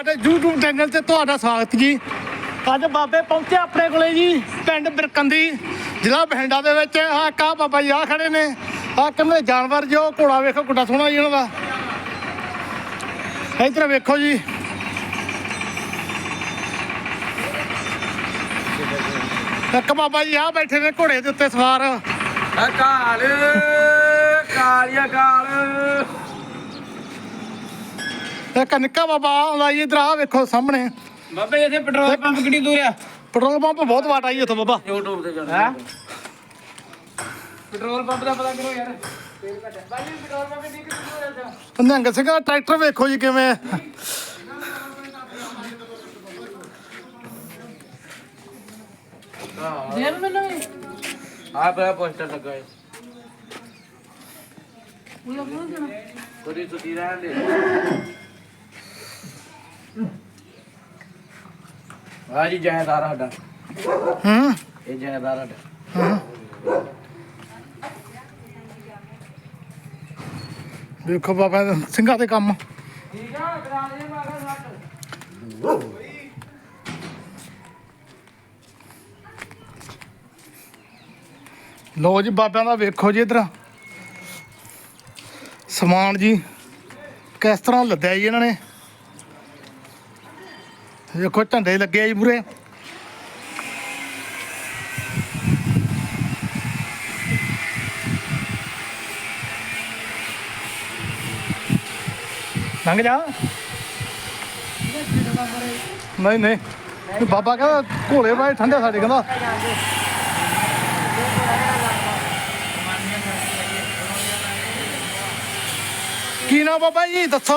ਸਾਡੇ YouTube channel ਤੇ ਤੁਹਾਡਾ ਸਵਾਗਤ ਜੀ। ਅੱਜ ਬਾਬੇ ਪਹੁੰਚੇ ਆਪਣੇ ਕੋਲੇ ਜੀ, ਪਿੰਡ ਬਿਰਕੰਦੀ, ਜ਼ਿਲ੍ਹਾ ਬਠਿੰਡਾ ਦੇ ਵਿੱਚ। ਆ ਕਾ ਬਾਬਾ ਜੀ ਆ ਖੜੇ ਨੇ। ਆ ਕਹਿੰਦੇ ਜਾਨਵਰ ਜੋ ਘੋੜਾ ਵੇਖੋ ਕਿੱਡਾ ਸੋਹਣਾ ਜੀ ਉਹਨਾਂ ਦਾ। ਇੱਧਰ ਵੇਖੋ ਜੀ। ਇੱਕ ਬਾਬਾ ਜੀ ਆ ਬੈਠੇ ਨੇ ਘੋੜੇ ਦੇ ਉੱਤੇ ਸਵਾਰ। ਕਾਲ, ਕਾਲੀਆ ਕਾਲ। ਇੱਕ ਨਿੱਕਾ ਬਾਬਾ ਆਉਂਦਾ ਜੀ ਇੱਧਰ ਆ ਵੇਖੋ ਸਾਹਮਣੇ। ਬਾਬੇ ਇੱਥੇ ਪੈਟਰੋਲ ਪੰਪ ਕਿੰਨੀ ਦੂਰ ਆ? ਪੈਟਰੋਲ ਪੰਪ ਬਹੁਤ ਵਾਟ ਆਈ ਉੱਥੋਂ ਬਾਬਾ। YouTube ਤੇ ਜਾਣਾ। ਹੈ? ਪੈਟਰੋਲ ਪੰਪ ਦਾ ਪਤਾ ਕਰੋ ਯਾਰ। ਨਿਹੰਗ ਸਿੰਘ ਦਾ ਟਰੈਕਟਰ ਵੇਖੋ ਜੀ ਕਿਵੇਂ। ਦੇਰ ਮੈਨੂੰ ਆ ਬੜਾ ਪੋਸਟਰ ਲੱਗਾ ਹੈ ਥੋੜੀ ਸੁਤੀ ਰਹਿਣ ਦੇ। ਆ ਜੀ ਜਾਇਦਾਰ ਸਾਡਾ। ਹੂੰ। ਇਹ ਜਾਇਦਾਰ ਸਾਡਾ। ਹਾਂ ਵੇਖੋ ਬਾਬਾ ਦੇ ਸਿੰਘਾਂ ਦੇ ਕੰਮ। ਠੀਕ ਆ ਕਰਾ ਦੇ ਮਾਗਾ ਸੱਟ ਲੋ ਜੀ ਬਾਬਿਆਂ ਦਾ ਵੇਖੋ ਜੀ ਇਧਰ। ਸਮਾਨ ਜੀ ਕਿਸ ਤਰ੍ਹਾਂ ਲੱਦਿਆ ਜੀ ਇਹਨਾਂ ਨੇ? ਦੇਖੋ ਝੰਡੇ ਲੱਗੇ ਆ ਜੀ ਪੂਰੇ। ਲੰਘ ਜਾ। ਨਹੀਂ ਨਹੀਂ। ਇਹ ਬਾਬਾ ਕਹਿੰਦਾ ਘੋਲੇ ਬਾਏ ਠੰਡੇ ਸਾਡੇ ਕਹਿੰਦਾ। ਕੀ ਨਾਮ ਬਾਬਾ ਜੀ? ਦੱਸੋ।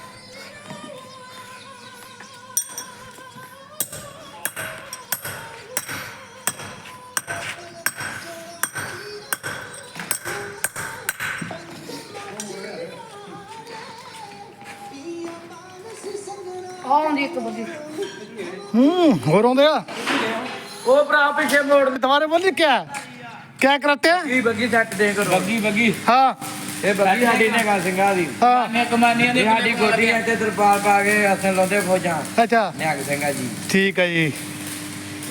ਆਉਂਦੀ ਇੱਕ ਬੰਦੀ। ਹੂੰ ਹੋਰ ਆਉਂਦੇ ਆ? ਉਹ ਭਰਾ ਪਿੱਛੇ ਮੋੜ ਦੁਬਾਰੇ ਬੋਲੀ ਕਿਆ? ਕਿਆ ਕਰਤੇ? ਬੱਗੀ ਬੱਗੀ ਸੈੱਟ ਦੇ ਕਰੋ। ਬੱਗੀ ਬੱਗੀ। ਹਾਂ। ਇਹ ਬੱਗੀ ਸਾਡੀ ਨੇ ਗਾ ਸਿੰਘਾਂ ਦੀ। ਹਾਂ। ਨੇ ਕਮਾਨੀਆਂ ਦੀ ਸਾਡੀ ਗੋਡੀ ਐ ਤੇ ਤਰਪਾਲ ਪਾ ਕੇ ਅਸਲ ਲਾਉਂਦੇ ਫੌਜਾਂ। ਅੱਛਾ। ਨਿਹੰਗ ਸਿੰਘਾਂ ਜੀ। ਠੀਕ ਹੈ ਜੀ।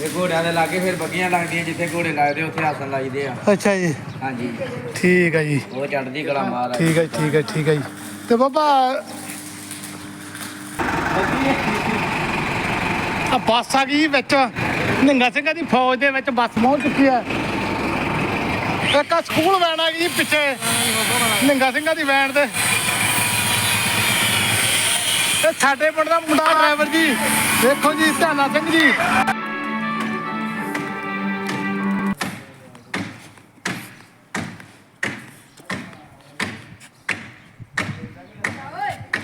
ਇਹ ਘੋੜਿਆਂ ਦੇ ਲਾਗੇ ਫਿਰ ਬੱਗੀਆਂ ਲੱਗਦੀਆਂ ਜਿੱਥੇ ਘੋੜੇ ਲੱਗਦੇ ਉੱਥੇ ਆਸਨ ਲਾਈਦੇ ਆ। ਅੱਛਾ ਜੀ। ਹਾਂਜੀ। ਠੀਕ ਹੈ ਜੀ। ਉਹ ਚੜਦੀ ਕਲਾ ਮਹਾਰਾਜ। ਠੀਕ ਹੈ ਠੀਕ ਹੈ ਠੀਕ ਹੈ ਜੀ। ਤੇ ਬਾਬਾ ਆ ਬੱਸ ਆ ਗਈ ਵਿੱਚ। ਨਿੰਗਾ ਸਿੰਘਾਂ ਦੀ ਫੌਜ ਦੇ ਵਿੱਚ ਬੱਸ ਪਹੁੰਚ ਚੁੱਕੀ ਹੈ। ਇੱਕ ਆਹ ਸਕੂਲ ਵੈਨ ਆ ਗਈ ਪਿੱਛੇ। ਨਿੰਗਾ ਸਿੰਘਾਂ ਦੀ ਵੈਨ ਤੇ। ਤੇ ਸਾਡੇ ਪਿੰਡ ਦਾ ਮੁੰਡਾ ਡਰਾਈਵਰ ਜੀ। ਦੇਖੋ ਜੀ, ਧਿਆਨਾ ਸਿੰਘ ਜੀ।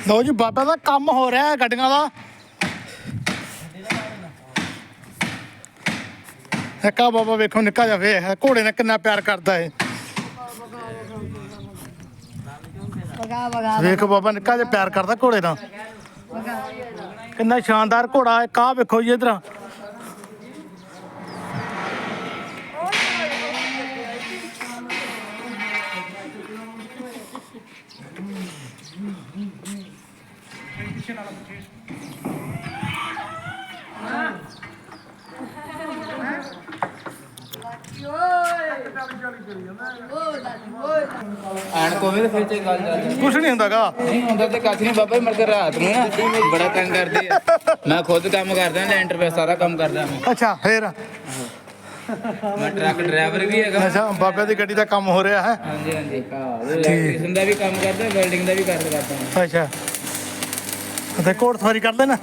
ਲਓ ਜੀ, ਬਾਬਾ ਦਾ ਕੰਮ ਹੋ ਰਿਹਾ ਹੈ ਗੱਡੀਆਂ ਦਾ। ਇੱਕਾ ਬਾਬਾ ਵੇਖੋ, ਨਿੱਕਾ ਜਿਹਾ ਵੇਖ ਘੋੜੇ ਨੇ ਕਿੰਨਾ ਪਿਆਰ ਕਰਦਾ ਹੈ ਵਗਾ ਵਗਾ ਵੇਖ ਬਾਬਾ, ਨਿੱਕਾ ਜਿਹਾ ਪਿਆਰ ਕਰਦਾ ਘੋੜੇ ਨਾਲ। ਕਿੰਨਾ ਸ਼ਾਨਦਾਰ ਘੋੜਾ ਹੈ। ਕਾ ਵੇਖੋ ਜੀ ਇਧਰ। ਕੋਵੇਂ ਫਿਰ ਤੇ ਗੱਲ ਜਾਂਦੀ। ਕੁਛ ਨਹੀਂ ਹੁੰਦਾਗਾ। ਨਹੀਂ ਹੁੰਦਾ ਤੇ ਕੱਖ ਨਹੀਂ ਬਾਬਾ ਮਰ ਕੇ ਰਾਤ ਨੂੰ ਨਾ ਬੜਾ ਤੰਗ ਕਰਦੇ ਆ। ਮੈਂ ਖੁਦ ਕੰਮ ਕਰਦਾ ਲੈਂਟਰ ਪੇ ਸਾਰਾ ਕੰਮ ਕਰਦਾ ਮੈਂ। ਅੱਛਾ ਫੇਰ? ਮੈਂ ਟਰੱਕ ਡਰਾਈਵਰ ਵੀ ਹੈਗਾ। ਅੱਛਾ ਬਾਬੇ ਦੀ ਗੱਡੀ ਦਾ ਕੰਮ ਹੋ ਰਿਹਾ ਹੈ? ਹਾਂਜੀ ਹਾਂਜੀ। ਹਾਂ ਇਲੈਕਟ੍ਰੀਸ਼ੀਅਨ ਦਾ ਵੀ ਕੰਮ ਕਰਦਾ ਵੈਲਡਿੰਗ ਦਾ ਵੀ ਕੰਮ ਕਰਦਾ ਮੈਂ। ਅੱਛਾ। ਤੇ ਘੋੜ ਸਵਾਰੀ ਕਰ ਲੈਣਾ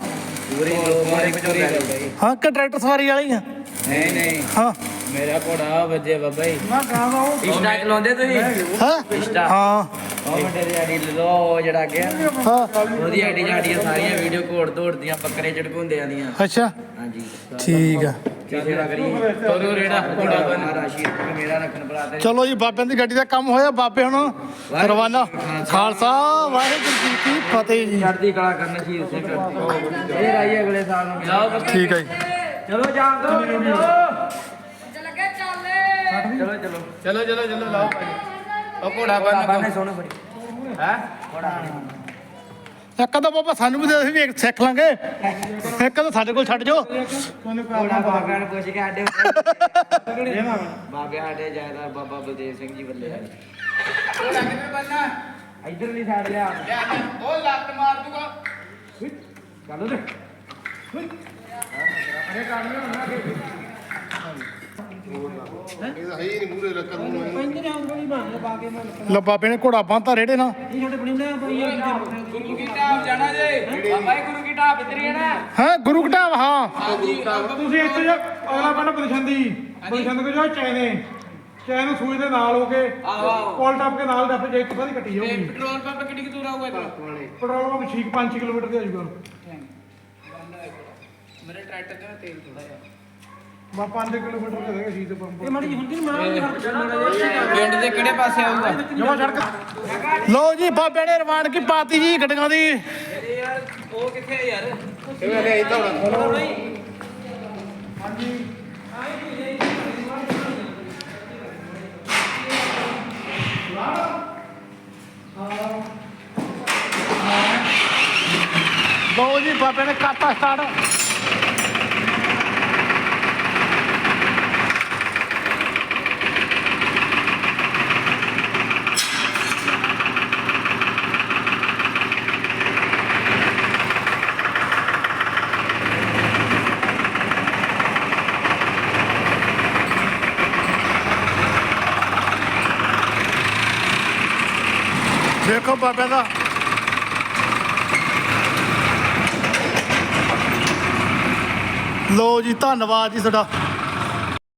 ਪੂਰੀ ਦੋ ਮਾਰੇ ਚੋਰੀ ਕਰਦਾ ਜੀ। ਹਾਂ ਕਿ ਟਰੈਕਟਰ ਸਵਾਰੀ ਵਾਲੀ ਆ। ਨਹੀਂ ਨਹੀਂ। ਹਾਂ। ਮੇਰਾ ਘੋੜਾ ਵੱਜੇ ਬਾਬਾ ਜੀ। ਮੈਂ ਕਹਾਂ ਇੰਸਟਾ ਚਲਾਉਂਦੇ ਤੁਸੀਂ? ਹਾਂ। ਇੰਸਟਾ। ਹਾਂ। ਉਹ ਮੁੰਡੇ ਦੀ ਆਈਡੀ ਲੋ ਜਿਹੜਾ ਗਿਆ ਨਾ, ਹਾਂ। ਉਹਦੀ ਆਈਡੀ ਸਾਡੀਆਂ ਸਾਰੀਆਂ ਵੀਡੀਓ ਘੋੜ ਦੌੜਦੀਆਂ ਬੱਕਰੇ ਝੜਕਾਉਂਦੇ ਆਂਦੀਆਂ ਅੱਛਾ। ਹਾਂਜੀ। ਠੀਕ ਆ। ਕਿਸੇ ਦਾ ਕਰੀ ਤੋਰੋ ਰੇੜਾ ਘੋੜਾ ਬਣ ਰਾਸ਼ੀ ਰੱਖ ਮੇਰਾ ਰੱਖਣ ਬਲਾ ਤੇ ਚਲੋ ਜੀ ਬਾਬਿਆਂ ਦੀ ਗੱਡੀ ਦਾ ਕੰਮ ਹੋਇਆ। ਬਾਬੇ ਹੁਣ ਰਵਾਨਾ। ਖਾਲਸਾ। ਵਾਹਿਗੁਰੂ ਜੀ ਕੀ ਫਤਿਹ ਜੀ। ਚੜਦੀ ਕਲਾ ਕਰਨ ਸ਼ਹੀਦ ਸਿੰਘ ਇਹ ਰਾਈ ਅਗਲੇ ਸਾਲ ਨੂੰ। ਜਾਓ ਬੱਕਰੇ ਠੀਕ ਹੈ ਜੀ। ਚਲੋ ਜਾਣ ਦੋ ਚਲੋ ਚਲੋ। ਚਲੋ ਚਲੋ ਲਾਓ ਭਾਜੀ। ਉਹ ਘੋੜਾ ਬੰਨ ਸੋਹਣਾ ਬੜੀ। ਹੈ? ਇੱਕ ਤਾਂ ਬਾਬਾ ਸਾਨੂੰ ਵੀ ਦੇ ਅਸੀਂ ਵੀ ਇੱਕ ਸਿੱਖ ਲਾਂਗੇ। ਇੱਕ ਤਾਂ ਸਾਡੇ ਕੋਲ ਛੱਡ ਜਾਓ। ਬੜਾ ਬਾਬਿਆਂ ਨੂੰ ਪੁੱਛ ਕੇ ਸਾਡੇ ਬਾਬੇ ਸਾਡੇ ਜਾਇਦਾਰ ਬਾਬਾ ਬਲਦੇਵ ਸਿੰਘ ਜੀ ਵੱਲੇ ਆਏ ਘੋੜਾ ਕਿੱਧਰ ਬੰਨਾ ਇਧਰਲੀ ਸਾਈਡ ਲਿਆ। ਉਹ ਲੱਤ ਮਾਰ ਦੂਗਾ। ਚੱਲੋ ਤੇ ਲੈ ਬਾਬੇ ਨੇ ਘੋੜਾ ਬੰਨਤਾ ਰੇੜੇ ਨਾਲ। ਗੁਰੂ ਕੀ ਢਾਬ ਜਾਣਾ ਜੇ ਬਾਬਾ ਜੀ ਗੁਰੂ ਕੀ ਢਾਬ ਇੱਧਰ ਹੀ। ਹੈ ਨਾ ਹਾਂ ਗੁਰੂ ਘਟਾਵ ਹਾਂ ਤੁਸੀਂ ਇੱਥੇ ਜੋ ਅਗਲਾ ਪਿੰਡ ਬਦਸ਼ੰਦੀ ਬਦਸ਼ੰਦ ਕੋ ਜੋ ਚੈਨੇ ਚੈਨ ਸੂਈ ਦੇ ਨਾਲ ਹੋ ਕੇ ਕੋਲ ਟੱਪ ਕੇ ਨਾਲ ਡੱਪ ਜੇ ਇੱਕ ਸਾਰੀ ਕੱਟੀ ਤੇ ਜਾਊਗੀ। ਪੈਟਰੋਲ ਪੰਪ ਕਿੰਨੀ ਕੁ ਦੂਰ ਆਊਗਾ ਇੱਧਰ ਪੈਟਰੋਲ ਪੰਪ 6 5 ਕਿਲੋਮੀਟਰ ਤੇ ਆਜੂਗਾ ਮੇਰੇ ਟਰੈਕਟਰ ਤੇ ਨਾ ਤੇਲ ਥੋੜਾ ਜਿਹਾ। ਮੈਂ 5 ਕਿਲੋਮੀਟਰ ਤੇ ਹੈਗਾ ਸ਼ੀਤ ਪੰਪ। ਪਿੰਡ ਦੇ ਕਿਹੜੇ ਪਾਸੇ ਆਊਗਾ ਜਮਾ ਸੜਕ। ਲਓ ਜੀ ਬਾਬੇ ਨੇ ਰਵਾਨਗੀ ਪਾਤੀ ਜੀ ਗੱਡੀਆਂ ਦੀ। ਉਹ ਕਿੱਥੇ ਹੈ ਯਾਰ? ਲਓ ਜੀ ਬਾਬੇ ਨੇ ਕਰਤਾ ਸਟਾਰਟ ਦੇਖੋ ਬਾਬੇ ਦਾ। ਲੋ ਜੀ ਧੰਨਵਾਦ ਜੀ ਤੁਹਾਡਾ।